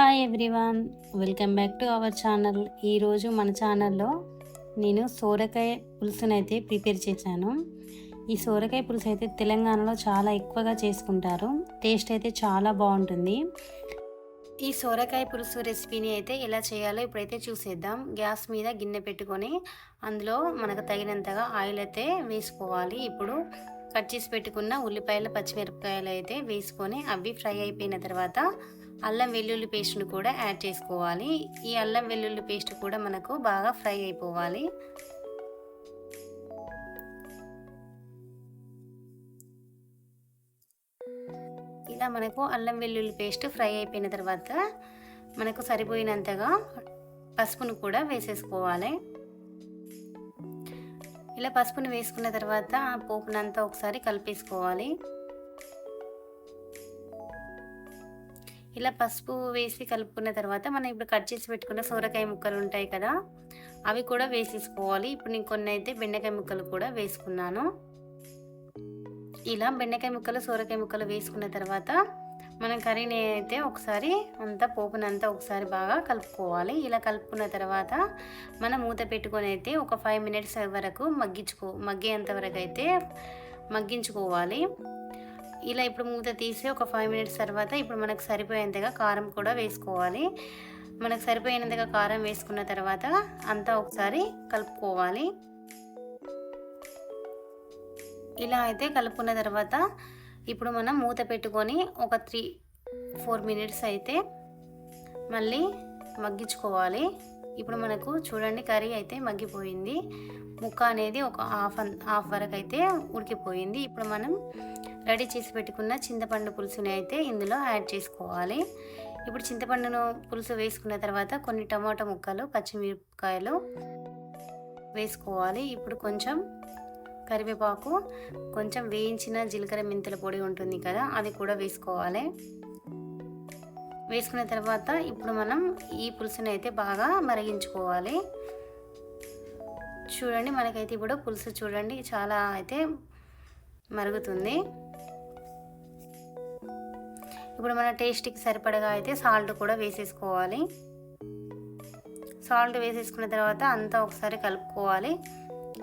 Hi everyone welcome back to our channel ఈరోజు మన ఛానల్లో నేను సోరకాయ పులుసునైతే అయితే ప్రిపేర్ చేశాను. ఈ సోరకాయ పులుసు అయితే తెలంగాణలో చాలా ఎక్కువగా చేసుకుంటారు. టేస్ట్ అయితే చాలా బాగుంటుంది. ఈ సోరకాయ పులుసు రెసిపీని అయితే ఎలా చేయాలో ఇప్పుడైతే చూసేద్దాం. గ్యాస్ మీద గిన్నె పెట్టుకొని అందులో మనకు తగినంతగా ఆయిల్ అయితే వేసుకోవాలి. ఇప్పుడు కట్ చేసి పెట్టుకున్న ఉల్లిపాయలు పచ్చిమిరపకాయలు అయితే వేసుకొని అవి ఫ్రై అయిపోయిన తర్వాత అల్లం వెల్లుల్లి పేస్ట్ను కూడా యాడ్ చేసుకోవాలి. ఈ అల్లం వెల్లుల్లి పేస్ట్ కూడా మనకు బాగా ఫ్రై అయిపోవాలి. ఇలా మనకు అల్లం వెల్లుల్లి పేస్ట్ ఫ్రై అయిపోయిన తర్వాత మనకు సరిపోయినంతగా పసుపును కూడా వేసేసుకోవాలి. ఇలా పసుపుని వేసుకున్న తర్వాత ఆ పోపునంతా ఒకసారి కలిపేసుకోవాలి. ఇలా పసుపు వేసి కలుపుకున్న తర్వాత మనం ఇప్పుడు కట్ చేసి పెట్టుకున్న సోరకాయ ముక్కలు ఉంటాయి కదా అవి కూడా వేసేసుకోవాలి. ఇప్పుడు నేను కొన్ని అయితే బెండకాయ ముక్కలు కూడా వేసుకున్నాను. ఇలా బెండకాయ ముక్కలు సోరకాయ ముక్కలు వేసుకున్న తర్వాత మనం కర్రీని అయితే ఒకసారి అంతా పోపునంతా ఒకసారి బాగా కలుపుకోవాలి. ఇలా కలుపుకున్న తర్వాత మనం మూత పెట్టుకొని అయితే ఒక ఫైవ్ మినిట్స్ వరకు మగ్గించుకో మగ్గేంత వరకు అయితే మగ్గించుకోవాలి. ఇలా ఇప్పుడు మూత తీసి ఒక ఫైవ్ మినిట్స్ తర్వాత ఇప్పుడు మనకు సరిపోయేంతగా కారం కూడా వేసుకోవాలి. మనకు సరిపోయినంతగా కారం వేసుకున్న తర్వాత అంతా ఒకసారి కలుపుకోవాలి. ఇలా అయితే కలుపుకున్న తర్వాత ఇప్పుడు మనం మూత పెట్టుకొని ఒక త్రీ ఫోర్ మినిట్స్ అయితే మళ్ళీ మగ్గించుకోవాలి. ఇప్పుడు మనకు చూడండి కర్రీ అయితే మగ్గిపోయింది. ముక్క అనేది ఒక హాఫ్ హాఫ్ వరకు అయితే ఉడికిపోయింది. ఇప్పుడు మనం రెడీ చేసి పెట్టుకున్న చింతపండు పులుసుని అయితే ఇందులో యాడ్ చేసుకోవాలి. ఇప్పుడు చింతపండును పులుసు వేసుకున్న తర్వాత కొన్ని టమాటా ముక్కలు పచ్చిమిరపకాయలు వేసుకోవాలి. ఇప్పుడు కొంచెం కరివేపాకు కొంచెం వేయించిన జీలకర్ర మెంతుల పొడి ఉంటుంది కదా అది కూడా వేసుకోవాలి. వేసుకున్న తర్వాత ఇప్పుడు మనం ఈ పులుసుని అయితే బాగా మరిగించుకోవాలి. చూడండి మనకైతే ఇప్పుడు పులుసు చూడండి చాలా అయితే మరుగుతుంది. ఇప్పుడు మన టేస్ట్కి సరిపడగా అయితే సాల్ట్ కూడా వేసేసుకోవాలి. సాల్ట్ వేసేసుకున్న తర్వాత అంతా ఒకసారి కలుపుకోవాలి.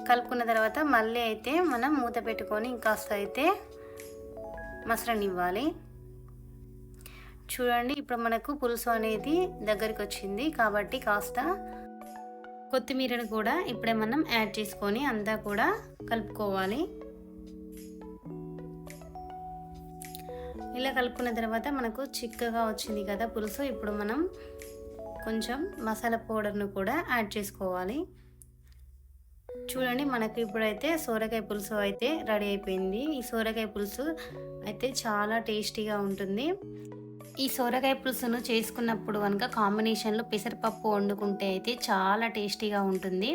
కలుపుకున్న తర్వాత మళ్ళీ అయితే మనం మూత పెట్టుకొని ఇంకాస్త అయితే మసరనివ్వాలి. చూడండి ఇప్పుడు మనకు పులుసు అనేది దగ్గరికి వచ్చింది కాబట్టి కాస్త కొత్తిమీరను కూడా ఇప్పుడే మనం యాడ్ చేసుకొని అంతా కూడా కలుపుకోవాలి. ఇలా కలుపుకున్న తర్వాత మనకు చిక్కగా వచ్చింది కదా పులుసు ఇప్పుడు మనం కొంచెం మసాలా పౌడర్ను కూడా యాడ్ చేసుకోవాలి. చూడండి మనకి ఇప్పుడైతే సోరకాయ పులుసు అయితే రెడీ అయిపోయింది. ఈ సోరకాయ పులుసు అయితే చాలా టేస్టీగా ఉంటుంది. ఈ సోరకాయ పులుసును చేసుకున్నప్పుడు కనుక కాంబినేషన్లో పెసరపప్పు వండుకుంటే అయితే చాలా టేస్టీగా ఉంటుంది.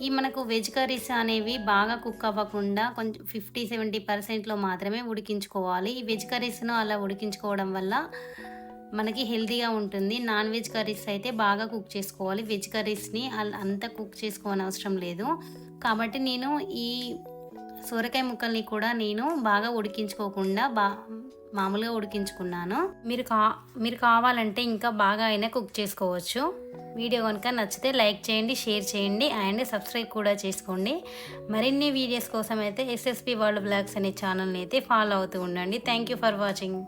ఈ మనకు వెజ్ కర్రీస్ అనేవి బాగా కుక్ అవ్వకుండా కొంచెం ఫిఫ్టీ సెవెంటీ పర్సెంట్లో మాత్రమే ఉడికించుకోవాలి. ఈ వెజ్ కర్రీస్ను అలా ఉడికించుకోవడం వల్ల మనకి హెల్తీగా ఉంటుంది. నాన్ వెజ్ కర్రీస్ అయితే బాగా కుక్ చేసుకోవాలి. వెజ్ కర్రీస్ని అంత కుక్ చేసుకోవనవసరం అవసరం లేదు. కాబట్టి నేను ఈ సొరకాయ ముక్కల్ని కూడా నేను బాగా ఉడికించుకోకుండా బా మామూలుగా ఉడికించుకున్నాను. మీరు కా మీరు కావాలంటే ఇంకా బాగా అయినా కుక్ చేసుకోవచ్చు. వీడియో కనుక నచ్చితే లైక్ చేయండి షేర్ చేయండి అండ్ సబ్స్క్రైబ్ కూడా చేసుకోండి. మరిన్ని వీడియోస్ కోసం అయితే ఎస్ఎస్పి వరల్డ్ బ్లాగ్స్ అనే ఛానల్ని అయితే ఫాలో అవుతూ ఉండండి. Thank you for watching.